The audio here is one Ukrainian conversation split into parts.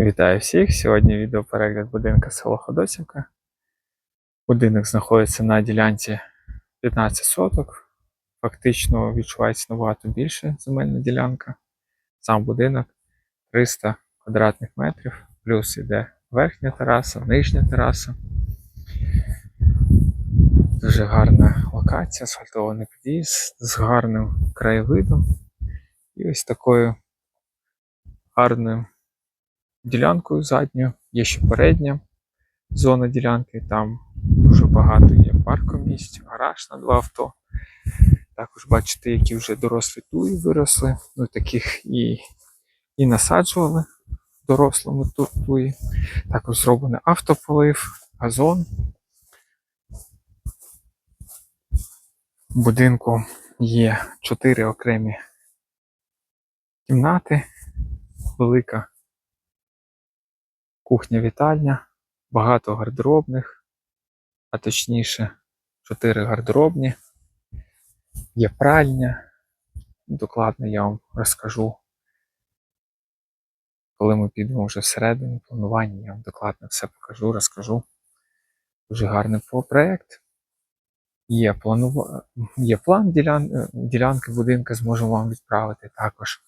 Вітаю всіх! Сьогодні відеоперегляд будинка село Ходосівка. Будинок знаходиться на ділянці 15 соток. Фактично відчувається набагато більше земельна ділянка. Сам будинок 300 квадратних метрів, плюс іде верхня тераса, нижня тераса. Дуже гарна локація, асфальтований під'їзд з гарним краєвидом. І ось такою гарною ділянкою задньою, є ще передня зона ділянки, там дуже багато є паркомісць, гараж на два авто. Також бачите, які вже дорослі туї виросли, ну таких і, і насаджували дорослому туї. Також зроблений автополив, газон. В будинку є чотири окремі кімнати, велика кухня-вітальня, багато гардеробних, а точніше, чотири гардеробні. Є пральня. Докладно я вам розкажу. Коли ми підемо вже всередину планування, я вам докладно все покажу, розкажу. Дуже гарний проект. Є, планува... Є план ділян... ділянки будинка, зможемо вам відправити також.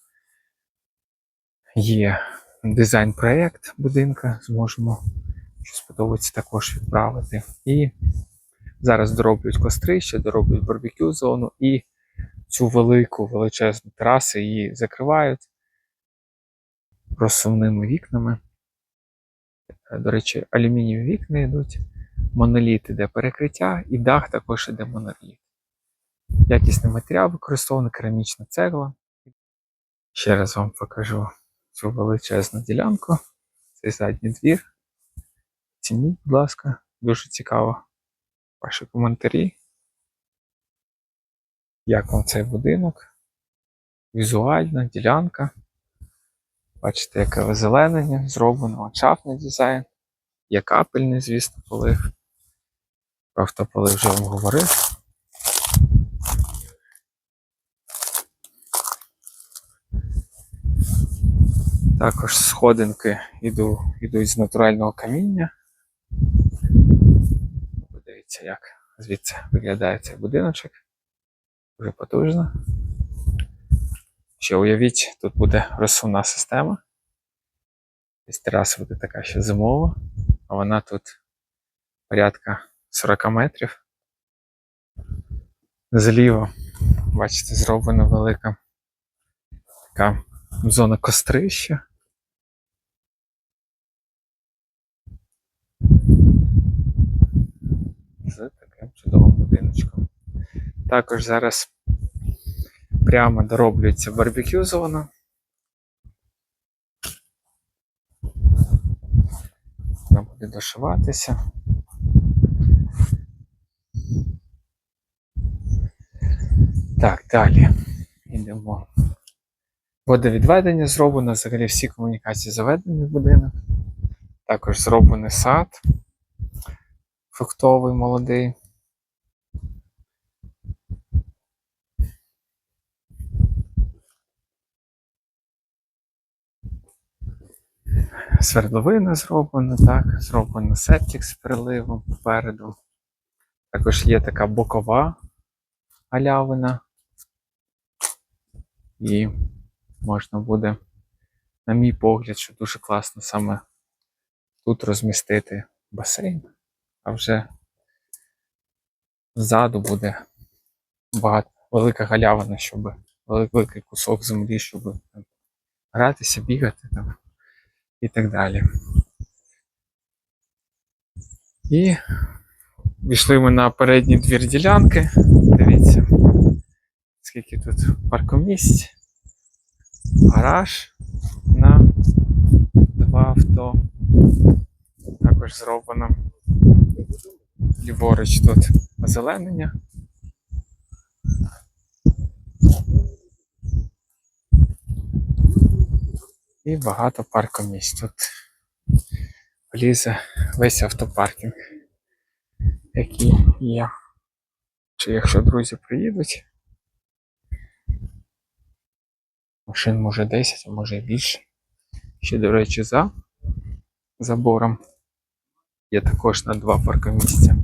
Є дизайн-проєкт будинка, зможемо, що сподобається, також відправити. І зараз дороблюють кострище, дороблюють барбекю зону і цю велику величезну терасу її закривають розсувними вікнами. Е, До речі, алюмінієві вікна йдуть, моноліт іде перекриття, і дах також іде моноліт. Якісний матеріал використований, керамічна цегла. Ще раз вам покажу цю величезну ділянку. Цей задній двір. Цініть, будь ласка, дуже цікаво. Ваші коментарі. Як вам цей будинок? Візуальна ділянка. Бачите, яке озеленення зроблено, ландшафтний дизайн. Є капельний, звісно, полив. Про автополив вже вам говорив. Також сходинки йду, йдуть з натурального каміння. Подивіться, як звідси виглядає цей будиночок. Дуже потужно. Ще уявіть, тут буде розсувна система. Ось тераса буде така ще зимова, а вона тут порядка 40 метрів. Зліво, бачите, зроблена велика така зона кострища. З таким чудовим будиночком. Також зараз прямо дороблюється барбекю зона. Вона буде дошиватися. Так, далі. Йдемо. Водовідведення зроблено, взагалі всі комунікації заведені в будинок. Також зроблений сад фруктовий молодий. Свердловина зроблена, так, зроблено септик з переливом попереду. Також є така бокова галявина. І можна буде, на мій погляд, що дуже класно саме тут розмістити басейн, а вже ззаду буде багато, велика галявина, щоб великий кусок землі, щоб гратися, бігати там і так далі. І пішли ми на передній двір ділянки. Дивіться, скільки тут паркомісць, гараж на два авто. Також зроблено ліворуч тут озеленення. І багато паркомісць. Тут влізе весь автопаркінг, який є. Чи якщо друзі приїдуть, машин може 10, а може і більше. Ще, до речі, за забором. Є також на два паркомісця.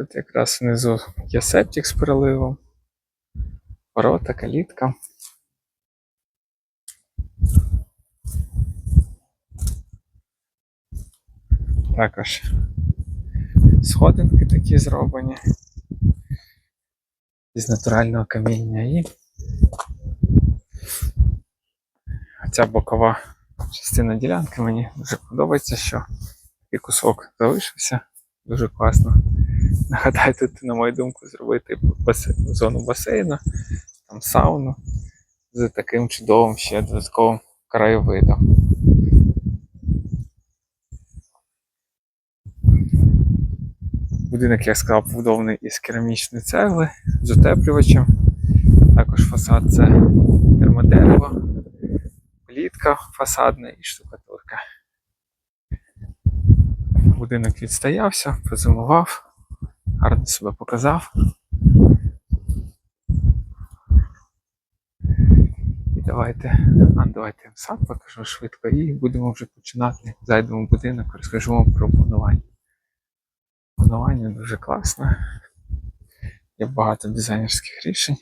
Тут якраз внизу є септик з переливом, ворота, калітка. Також сходинки такі зроблені з натурального каміння і ця бокова частина ділянки мені дуже подобається, що такий кусок залишився. Дуже класно. Нагадаю, тут, на мою думку, зробити басе- зону басейну, там сауну з таким чудовим ще додатковим краєвидом. Будинок, як я сказав, побудований із керамічної цегли з утеплювачем. Також фасад це термодерево, плітка фасадна і штукатурка. Будинок відстоявся, позимував, гарно себе показав. І давайте, а, давайте я сам покажу швидко і будемо вже починати. Зайдемо в будинок, розкажу вам про планування. Планування дуже класне. Є багато дизайнерських рішень.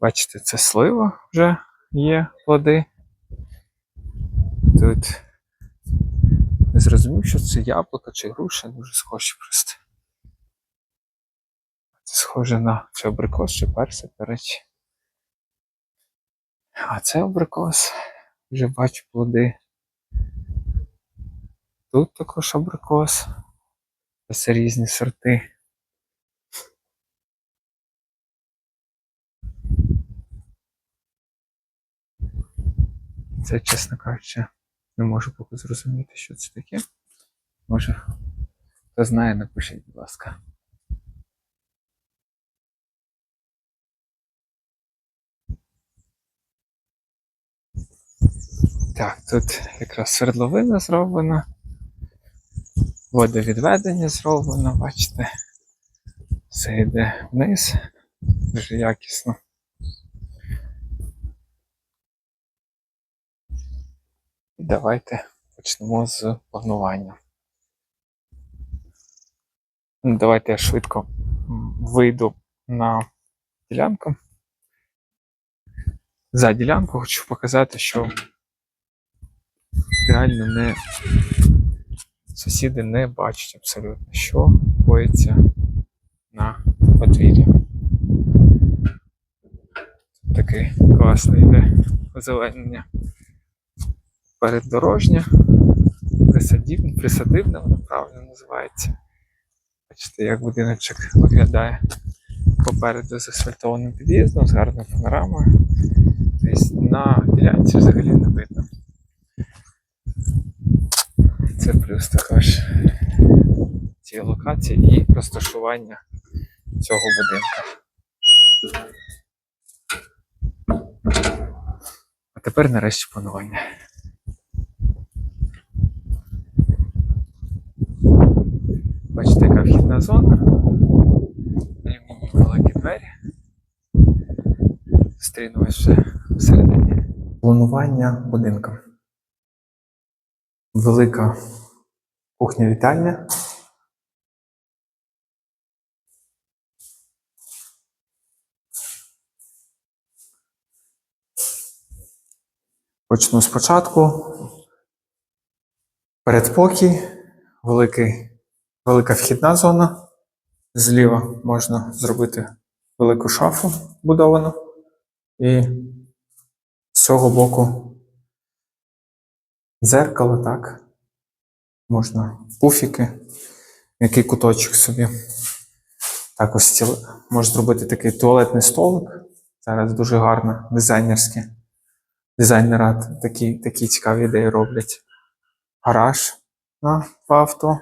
Бачите, це слива вже є плоди. Тут не зрозумів, що це яблуко чи груша, дуже схожі просто. Це схоже на чи абрикос, чи персик, до речі. А це абрикос. Вже бачу плоди. Тут також абрикос. Це різні сорти. Це, чесно кажучи, не можу поки зрозуміти, що це таке. Може, хто знає, напишіть, будь ласка. Так, тут якраз свердловина зроблена. Водовідведення зроблено, бачите. Все йде вниз. Дуже якісно. І давайте почнемо з планування. Ну, Давайте я швидко вийду на ділянку. За ділянку хочу показати, що реально не сусіди не бачать абсолютно, що коїться на подвір'ї. Такий класний йде озеленення переддорожня, присадібне, присадибне воно правильно називається. Бачите, як будиночок виглядає попереду з асфальтованим під'їздом, з гарною панорамою. Тобто на ділянці взагалі не видно. Це плюс також цієї локації і розташування цього будинку. А тепер нарешті планування. Бачите, яка вхідна зона. Алюміній великі двері. Вже всередині. Планування будинку. Велика кухня вітальня. Почну спочатку. Передпокій, великий, велика вхідна зона. Зліва можна зробити велику шафу будовану. І з цього боку дзеркало, так. Можна пуфіки, який куточок собі. Також стіл... можна зробити такий туалетний столик. Зараз дуже гарно, дизайнерське. Дизайнера такі, такі цікаві ідеї роблять. Гараж на авто.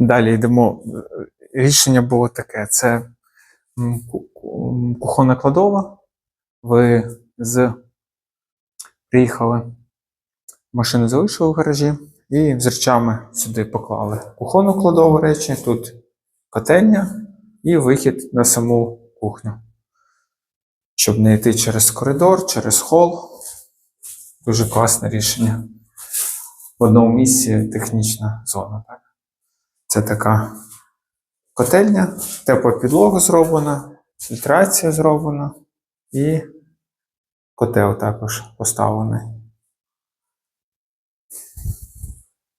Далі йдемо, рішення було таке: це кухонна кладова. Ви з приїхали, машину залишили в гаражі і з речами сюди поклали кухонну кладову речі, тут котельня і вихід на саму кухню. Щоб не йти через коридор, через хол. Дуже класне рішення. В одному місці технічна зона. Так? Це така котельня, тепла підлога зроблена, фільтрація зроблена і котел також поставлений.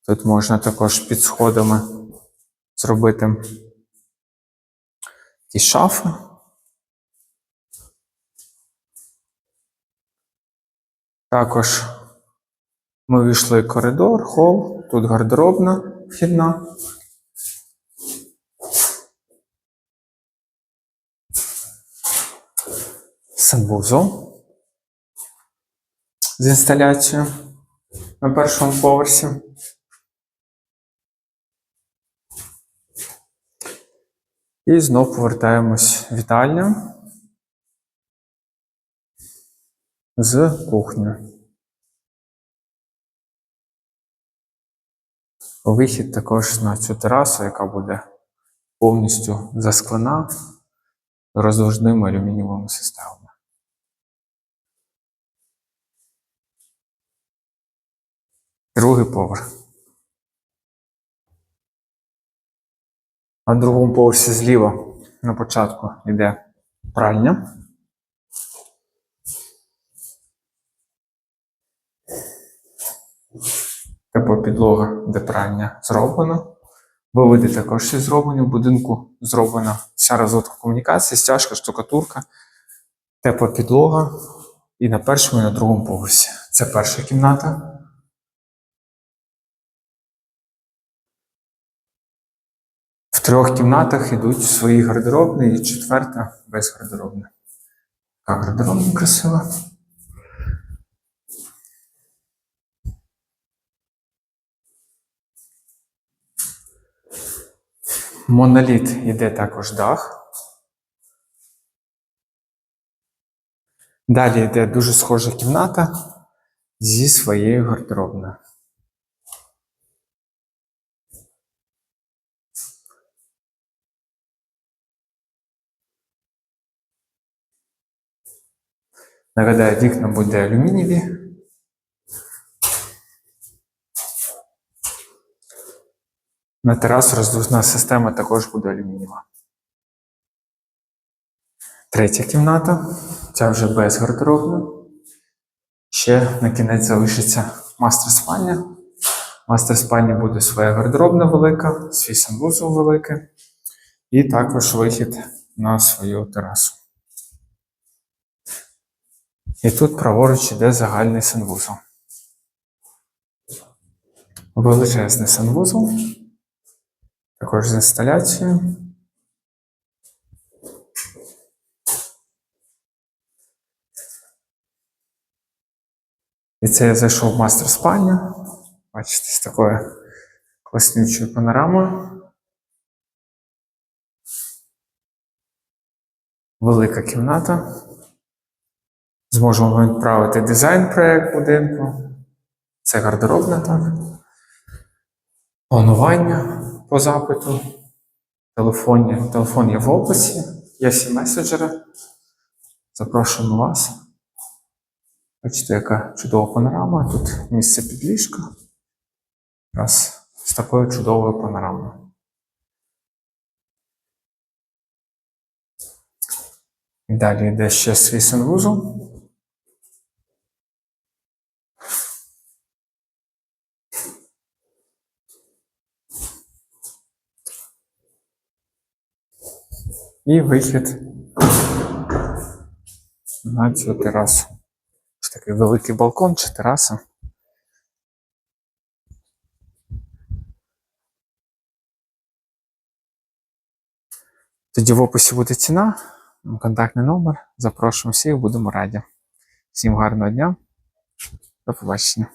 Тут можна також під сходами зробити ті шафи. Також ми вийшли в коридор, хол, тут гардеробна вхідна. Санвузол з інсталяцією на першому поверсі. І знов повертаємось в вітальню з кухнею. Вихід також на цю терасу, яка буде повністю засклена роздовжними алюмінієвими системами. Другий поверх. На другому поверсі зліва на початку йде пральня. Тепла підлога, де пральня зроблена. Виводи також всі зроблені. В будинку зроблена вся розвитка комунікації, стяжка, штукатурка, тепла підлога. І на першому і на другому поверсі. Це перша кімната. В трьох кімнатах йдуть свої гардеробні, і четверта без гардеробни. Така гардеробна красива. Моноліт йде також дах. Далі йде дуже схожа кімната зі своєю гардеробною. Нагадаю, вікна буде алюмінієві. На терасу роздвижна система також буде алюмінієва. Третя кімната. Ця вже без гардеробної. Ще на кінець залишиться мастер спальня. Мастер спальні буде своя гардеробна велика, свій санвузол великий. І також вихід на свою терасу. І тут праворуч іде загальний санвузол. Величезний санвузол. Також з інсталяцією. І це я зайшов в мастер спальню. Бачите, з такою класнючою панорамою. Велика кімната. Зможемо відправити дизайн-проект будинку. Це гардеробна так. Планування по запиту. Телефон, телефон є в описі. Є всі меседжери. Запрошуємо вас. Бачите, яка чудова панорама. Тут місце під ліжко. Раз з такою чудовою панорамою. Далі йде ще свій санвузол. І вихід на цю терасу. Ось такий великий балкон чи тераса. Тоді в описі буде ціна, контактний номер. Запрошуємо всіх, будемо раді. Всім гарного дня. До побачення.